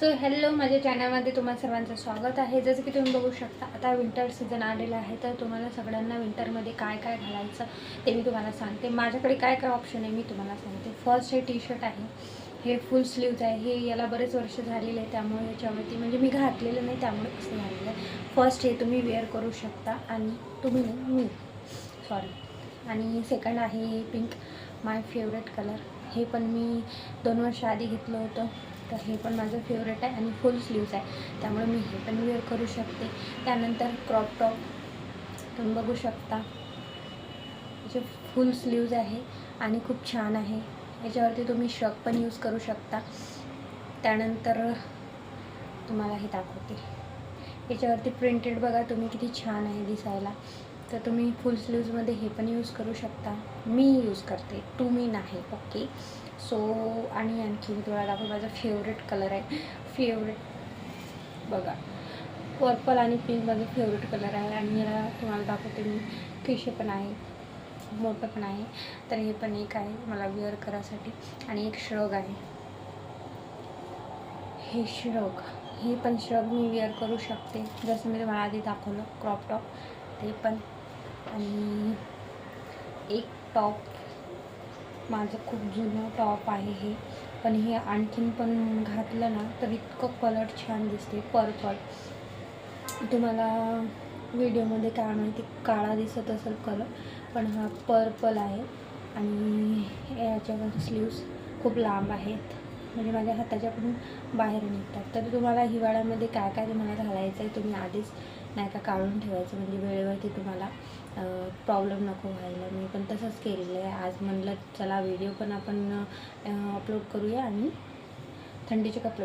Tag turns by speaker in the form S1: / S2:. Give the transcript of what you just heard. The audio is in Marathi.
S1: सो हॅलो माझ्या चॅनलमध्ये तुम्हाला सर्वांचं स्वागत आहे. जसं की तुम्ही बघू शकता आता विंटर सीझन आलेला आहे तर तुम्हाला सगळ्यांना विंटरमध्ये काय काय घालायचं ते मी तुम्हाला सांगते. माझ्याकडे काय काय ऑप्शन आहे मी तुम्हाला सांगते. फर्स्ट हे टी शर्ट आहे हे फुल स्लीव्ज आहे. हे याला बरेच वर्ष झालेले आहे त्यामुळे याच्यावरती म्हणजे मी घातलेलं नाही त्यामुळे असं झालेलं आहे. फर्स्ट हे तुम्ही वेअर करू शकता आणि तुम्ही मी सॉरी आणि सेकंड आहे पिंक माय फेवरेट कलर हे पण मी दोन वर्ष आधी घेतलं होतं. तर हे पण माझं फेवरेट आहे आणि फुल स्लीव्ज आहे. त्यामुळे मी हे पण वेअर करू शकते. त्यानंतर क्रॉप टॉप तुम्ही बघू शकता. याचे फुल स्लीव्ज आहे आणि खूप छान आहे. याच्यावरती तुम्ही श्रग पण यूज करू शकता. त्यानंतर तुम्हाला हे दाखवते. याच्यावरती प्रिंटेड बघा तुम्ही किती छान आहे दिसायला. तर तुम्ही फुल स्लीव्जमध्ये हे पण यूज करू शकता. मी यूज करते. टू मी नाही. ओके सो आणि आणखी मी तुम्हाला दाखवते माझा फेवरेट कलर आहे. फेवरेट बघा. पर्पल आणि पिंक माझं फेवरेट कलर आहे. आणि याला तुम्हाला दाखवते मी. खिशे पण आहे. मोठं पण आहे. तर हे पण एक आहे. मला वेअर करायसाठी. आणि एक श्रग आहे. हे श्रग हे पण श्रग मी वेअर करू शकते. जसं मी तुम्हाला आधी दाखवलं क्रॉप टॉप ते पण आणि एक टॉप माझं खूप जुनं टॉप आहे हे. पण हे आणखीन पण घातलं ना तर इतकं कलर छान दिसते पर्पल तुम्हाला व्हिडिओमध्ये काय माहिती काळा दिसत असेल कलर पण हा पर्पल आहे. आणि याच्यावर स्लीव्स खूप लांब आहेत. म्हणजे माझ्या हाताच्याकडून बाहेर निघतात. तर तुम्हाला हिवाळ्यामध्ये काय काय तुम्हाला घालायचं आहे तुम्ही आधीच नाही का काढून ठेवायचं? म्हणजे वेळेवरती तुम्हाला प्रॉब्लेम नको व्हायला. मी पण तसंच केलेलं आहे. आज म्हणलं चला व्हिडिओ पण आपण अपलोड करूया आणि थंडीचे कपडे